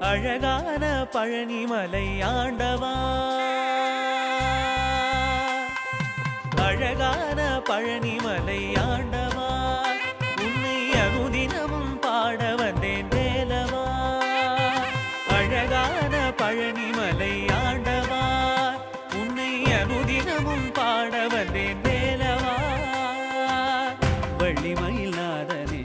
அழகான பழனிமலை ஆண்டவா. அழகான பழனிமலை ஆண்டவா. உன்னை அனுதினமும் பாட வந்தேன் வேலவா. அழகான பழனிமலை ஆண்டவா. உன்னை அனுதினமும் பாட வந்தேன் வேலவா. வள்ளிமயில் நாதனே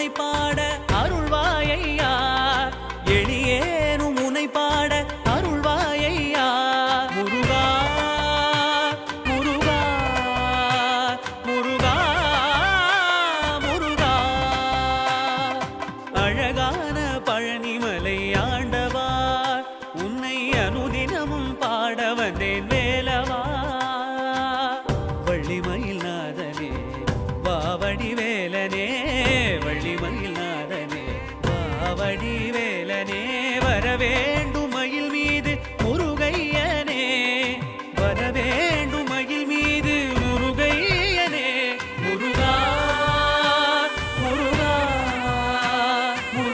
உனை பாட அருள்வாயையா? எளியேனும் உனை பாட அருள்வாயையா? முருகா முருகா முருகா முருகா. அழகான பழனிமலை ஆண்டவார் உன்னை அனுதினமும் பாட வந்தேன். வரவே